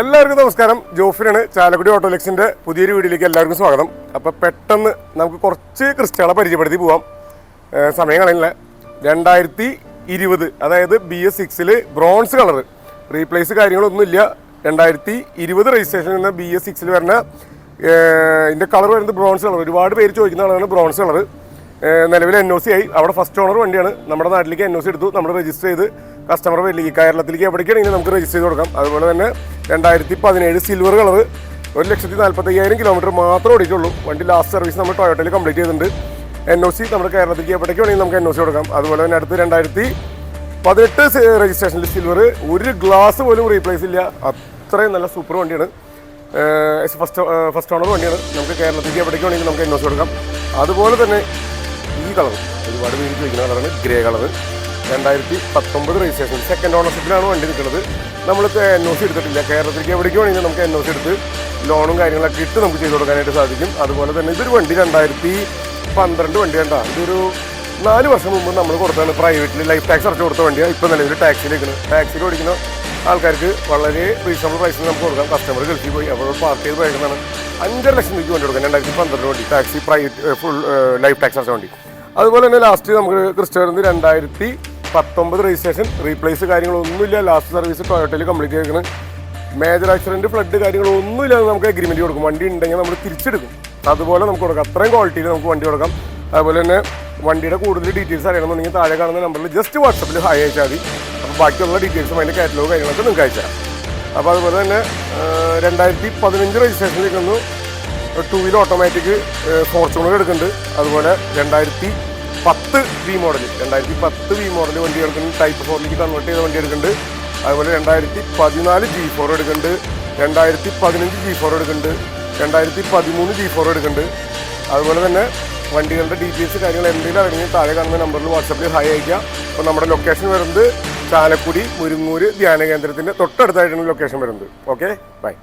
എല്ലാവർക്കും നമസ്കാരം. ജോഫിനാണ് ചാലക്കുടി ഓട്ടോലെക്സിന്റെ പുതിയൊരു വീഡിയോയിലേക്ക് എല്ലാവർക്കും സ്വാഗതം. അപ്പോൾ പെട്ടെന്ന് നമുക്ക് കുറച്ച് ക്രിസ്റ്റകളെ പരിചയപ്പെടുത്തി പോവാം. സമയം കളയില്ല രണ്ടായിരത്തി ഇരുപത് അതായത് ബി എസ് സിക്സിൽ ബ്രോൺസ് കളർ റീപ്ലേസ് കാര്യങ്ങളൊന്നുമില്ല രണ്ടായിരത്തി ഇരുപത് രജിസ്ട്രേഷൻ എന്ന ബി എസ് സിക്സിൽ വരുന്ന ഇതിന്റെ കളർ വരുന്നത് ബ്രോൺസ് കളർ ഒരുപാട് പേര് ചോദിക്കുന്ന കളറാണ് ബ്രോൺസ് കളർ നിലവിൽ എൻ ഒ സി ആയി. അവിടെ ഫസ്റ്റ് ഓണർ വണ്ടിയാണ്. നമ്മുടെ നാട്ടിലേക്ക് എൻ ഒ സി എടുത്തു. നമ്മൾ രജിസ്റ്റർ ചെയ്ത് കസ്റ്റമർ പേരിലേക്ക് കേരളത്തിലേക്ക് എവിടേക്കാണെങ്കിലും നമുക്ക് രജിസ്റ്റർ ചെയ്ത് കൊടുക്കാം. അതുപോലെ തന്നെ രണ്ടായിരത്തി പതിനേഴ് സിൽവർ കളർ ഒരു ലക്ഷത്തി നാൽപ്പത്തയ്യായിരം കിലോമീറ്റർ മാത്രമേ ഓടിയിട്ടുള്ളൂ. വണ്ടി ലാസ്റ്റ് സർവീസ് നമ്മൾ ടൊയോട്ടയിൽ കംപ്ലീറ്റ് ചെയ്തിട്ടുണ്ട്. എൻ ഒ സി നമ്മുടെ കേരളത്തിലേക്ക് എവിടേക്ക് നമുക്ക് എൻ ഒ സി കൊടുക്കാം. അതുപോലെ തന്നെ അടുത്ത് രണ്ടായിരത്തി പതിനെട്ട് രജിസ്ട്രേഷനിൽ സിൽവർ ഒരു ഗ്ലാസ് പോലും റീപ്ലേസ് ഇല്ല. അത്രയും നല്ല സൂപ്പർ വണ്ടിയാണ്. ഫസ്റ്റ് ഫസ്റ്റ് ഓണർ വണ്ടിയാണ്. നമുക്ക് കേരളത്തിലേക്ക് എവിടേക്ക് നമുക്ക് എൻ ഒ സി കൊടുക്കാം. അതുപോലെ തന്നെ കളർ. ഒരുപാട് പേര് ചോദിക്കുന്ന കളറാണ് ഗ്രേ കളർ രണ്ടായിരത്തി പത്തൊമ്പത് രജിസ്ട്രേഷൻ സെക്കൻഡ് ഓണർഷിപ്പിലാണ് വണ്ടി നിൽക്കുന്നത്. നമ്മൾ എൻ ഒ സി എടുത്തിട്ടില്ല. കേരളത്തിലേക്ക് എവിടേക്ക് വേണമെങ്കിൽ നമുക്ക് എൻ ഒ സി എടുത്ത് ലോണും കാര്യങ്ങളൊക്കെ ഇട്ട് നമുക്ക് ചെയ്ത് കൊടുക്കാനായിട്ട് സാധിക്കും. അതുപോലെ തന്നെ ഇതൊരു വണ്ടി രണ്ടായിരത്തി പന്ത്രണ്ട് വണ്ടി കണ്ടാ. ഇതൊരു നാല് വർഷം മുമ്പ് നമ്മൾ കൊടുത്താണ് പ്രൈവറ്റിൽ ലൈഫ് ടാക്സ് അടച്ചു കൊടുത്ത വണ്ടിയാണ് ഇപ്പോൾ നിലവിൽ ടാക്സിയിലേക്കാണ് ടാക്സിയിൽ ഓടിക്കുന്ന ആൾക്കാർക്ക് വളരെ റീസണബിൾ പ്രൈസിൽ നമുക്ക് കൊടുക്കാം. കസ്റ്റമർ ഗൾഫിൽ പോയി അപ്പോൾ പാർക്ക് ചെയ്ത് പോയേക്കുന്നതാണ് അഞ്ചര ലക്ഷം രൂപയ്ക്ക് വണ്ടി കൊടുക്കാം. രണ്ടായിരത്തി പന്ത്രണ്ട് വണ്ടി. Taxi private full life tax അടച്ച വണ്ടി. അതുപോലെ തന്നെ ലാസ്റ്റ് നമുക്ക് ക്രിസ്റ്റ വരുന്നത് രണ്ടായിരത്തി പത്തൊമ്പത് രജിസ്ട്രേഷൻ റീപ്ലേസ് കാര്യങ്ങളൊന്നുമില്ല. ലാസ്റ്റ് സർവീസ് ടൊയോട്ടയിൽ കംപ്ലീറ്റ് ചെയ്തിരിക്കുന്നത് മേജർ ആക്സിഡന്റ് ഫ്ലഡ് കാര്യങ്ങളൊന്നുമില്ലാതെ നമുക്ക് അഗ്രിമെന്റ് കൊടുക്കും. വണ്ടി ഉണ്ടെങ്കിൽ നമ്മൾ തിരിച്ചെടുക്കും. അതുപോലെ നമുക്ക് കൊടുക്കാം. അത്രയും ക്വാളിറ്റിയിൽ നമുക്ക് വണ്ടി കൊടുക്കാം. അതുപോലെ തന്നെ വണ്ടിയുടെ കൂടുതൽ ഡീറ്റെയിൽസ് അറിയണമെന്നുണ്ടെങ്കിൽ താഴെ കാണുന്ന നമ്പറിൽ ജസ്റ്റ് വാട്സപ്പിൽ ഹായ് അയച്ചാൽ മതി. അപ്പോൾ ബാക്കിയുള്ള ഡീറ്റെയിൽസും അതിന്റെ കാറ്റലോഗ് കാര്യങ്ങളൊക്കെ നിങ്ങൾക്ക് അയച്ചു തരാം അപ്പോൾ അതുപോലെ തന്നെ രണ്ടായിരത്തി പതിനഞ്ച് രജിസ്ട്രേഷനിലേക്ക് ഒന്ന് ടൂ വീലർ ഓട്ടോമാറ്റിക് ഫോർച്യൂണർ എടുക്കുന്നുണ്ട്. അതുപോലെ രണ്ടായിരത്തി പത്ത് വി മോഡൽ രണ്ടായിരത്തി പത്ത് വി മോഡൽ വണ്ടി എടുക്കുന്നുണ്ട് ടൈപ്പ് ഫോറിലേക്ക് കൺവേർട്ട് ചെയ്ത വണ്ടി എടുക്കുന്നുണ്ട്. അതുപോലെ രണ്ടായിരത്തി പതിനാല് ജി ഫോർ എടുക്കുന്നുണ്ട്. രണ്ടായിരത്തി പതിനഞ്ച് ജി ഫോർ എടുക്കുന്നുണ്ട്. രണ്ടായിരത്തി പതിമൂന്ന് ജി ഫോർ എടുക്കുന്നുണ്ട്. അതുപോലെ തന്നെ വണ്ടികളുടെ ഡീറ്റെയിൽസ് കാര്യങ്ങൾ എന്തെങ്കിലും അറിഞ്ഞ് താഴെ കാണുന്ന നമ്പറിൽ വാട്സപ്പിൽ ഹായ് അയക്കുക അപ്പോൾ നമ്മുടെ ലൊക്കേഷൻ വരുന്നത് ചാലക്കുടി മുരുങ്ങൂര് ധ്യാന കേന്ദ്രത്തിന്റെ തൊട്ടടുത്തായിട്ടാണ് ലൊക്കേഷൻ വരുന്നത്. Okay bye